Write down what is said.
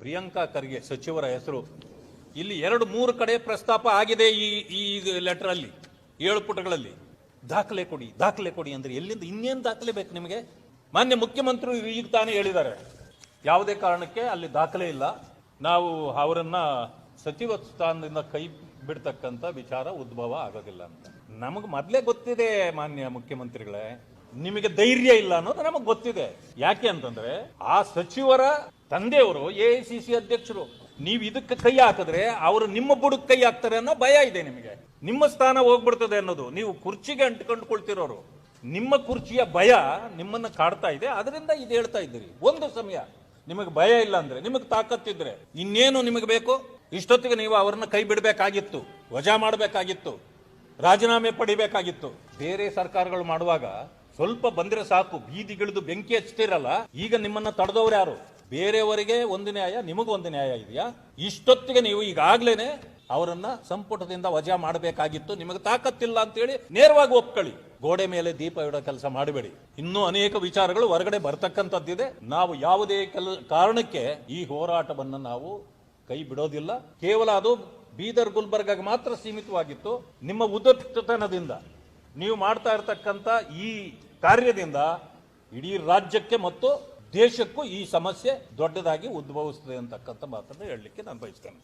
ಪ್ರಿಯಾಂಕಾ ಖರ್ಗೆ ಸಚಿವರ ಹೆಸರು. ಇಲ್ಲಿ ಎರಡು, ಮೂರು ಕಡೆ ಪ್ರಸ್ತಾಪ ಆಗಿದೆ ಈ ಈ ಲೆಟರ್ ಅಲ್ಲಿ, ಏಳು ಪುಟಗಳಲ್ಲಿ. ದಾಖಲೆ ಕೊಡಿ ದಾಖಲೆ ಕೊಡಿ ಅಂದ್ರೆ ಎಲ್ಲಿಂದ, ಇನ್ನೇನು ದಾಖಲೆ ಬೇಕು ನಿಮಗೆ? ಮಾನ್ಯ ಮುಖ್ಯಮಂತ್ರಿ ಈಗ ತಾನೇ ಹೇಳಿದ್ದಾರೆ. ಯಾವುದೇ ಕಾರಣಕ್ಕೆ ಅಲ್ಲಿ ದಾಖಲೆ ಇಲ್ಲ. ನಾವು ಅವರನ್ನ ಸಚಿವ ಸ್ಥಾನದಿಂದ ಕೈ ಬಿಡ್ತಕ್ಕಂಥ ವಿಚಾರ ಉದ್ಭವ ಆಗೋದಿಲ್ಲ ಅಂತ. ನಮಗೆ ಮೊದಲೇ ಗೊತ್ತಿದೆ ಮಾನ್ಯ ಮುಖ್ಯಮಂತ್ರಿಗಳೇ. ನಿಮಗೆ ಧೈರ್ಯ ಇಲ್ಲ ಅನ್ನೋದು ನಮಗೆ ಗೊತ್ತಿದೆ. ಯಾಕೆ ಅಂತಂದ್ರೆ ಆ ಸಚಿವರ ತಂದೆಯವರು ಎ ಸಿ ಸಿ ಅಧ್ಯಕ್ಷರು, ನೀವು ಇದಕ್ಕೆ ಕೈ ಹಾಕಿದ್ರೆ ಅವರು ನಿಮ್ಮ ಬುಡಕ್ಕೆ ಕೈ ಹಾಕ್ತಾರೆ ಅನ್ನೋ ಭಯ ಇದೆ ನಿಮಗೆ. ನಿಮ್ಮ ಸ್ಥಾನ ಹೋಗ್ಬಿಡ್ತದೆ ಅನ್ನೋದು. ನೀವು ಕುರ್ಚಿಗೆ ಅಂಟ್ಕೊಂಡ್ಕೊಳ್ತಿರೋರು. ನಿಮ್ಮ ಕುರ್ಚಿಯ ಭಯ ನಿಮ್ಮನ್ನ ಕಾಡ್ತಾ ಇದೆ. ಅದರಿಂದ ಇದು ಹೇಳ್ತಾ ಇದ್ದೀರಿ. ಒಂದು ಸಮಯ ನಿಮಗೆ ಭಯ ಇಲ್ಲ ಅಂದ್ರೆ, ನಿಮಗೆ ತಾಕತ್ತಿದ್ರೆ ಇನ್ನೇನು ನಿಮಗೆ ಬೇಕು? ಇಷ್ಟೊತ್ತಿಗೆ ನೀವು ಅವರನ್ನ ಕೈ ಬಿಡಬೇಕಾಗಿತ್ತು, ವಜಾ ಮಾಡಬೇಕಾಗಿತ್ತು, ರಾಜೀನಾಮೆ ಪಡಿಬೇಕಾಗಿತ್ತು. ಬೇರೆ ಸರ್ಕಾರಗಳು ಮಾಡುವಾಗ ಸ್ವಲ್ಪ ಬಂದ್ರೆ ಸಾಕು, ಬೀದಿಗಿಳಿದು ಬೆಂಕಿ ಹಚ್ತಿರಲ್ಲ, ಈಗ ನಿಮ್ಮನ್ನ ತಡೆದವ್ರು ಯಾರು? ಬೇರೆಯವರಿಗೆ ಒಂದು ನ್ಯಾಯ, ನಿಮಗೂ ಒಂದು ನ್ಯಾಯ ಇದೆಯಾ? ಇಷ್ಟೊತ್ತಿಗೆ ನೀವು ಈಗಾಗಲೇ ಅವರನ್ನ ಸಂಪುಟದಿಂದ ವಜಾ ಮಾಡಬೇಕಾಗಿತ್ತು. ನಿಮಗೆ ತಾಕತ್ತಿಲ್ಲ ಅಂತೇಳಿ ನೇರವಾಗಿ ಒಪ್ಕೊಳ್ಳಿ. ಗೋಡೆ ಮೇಲೆ ದೀಪ ಇಡೋ ಕೆಲಸ ಮಾಡಬೇಡಿ. ಇನ್ನೂ ಅನೇಕ ವಿಚಾರಗಳು ಹೊರಗಡೆ ಬರ್ತಕ್ಕಂಥದ್ದಿದೆ. ನಾವು ಯಾವುದೇ ಕೆಲ ಕಾರಣಕ್ಕೆ ಈ ಹೋರಾಟವನ್ನು ನಾವು ಕೈ ಬಿಡೋದಿಲ್ಲ. ಕೇವಲ ಅದು ಬೀದರ್ ಗುಲ್ಬರ್ಗಾಗೆ ಮಾತ್ರ ಸೀಮಿತವಾಗಿತ್ತು. ನಿಮ್ಮ ಉದ್ದತನದಿಂದ ನೀವು ಮಾಡ್ತಾ ಇರತಕ್ಕಂಥ ಈ ಕಾರ್ಯದಿಂದ ಇಡೀ ರಾಜ್ಯಕ್ಕೆ ಮತ್ತು ದೇಶಕ್ಕೂ ಈ ಸಮಸ್ಯೆ ದೊಡ್ಡದಾಗಿ ಉದ್ಭವಿಸ್ತದೆ ಅಂತಕ್ಕಂಥ ಮಾತನ್ನು ಹೇಳಲಿಕ್ಕೆ ನಾನು ಬಯಸ್ತೇನೆ.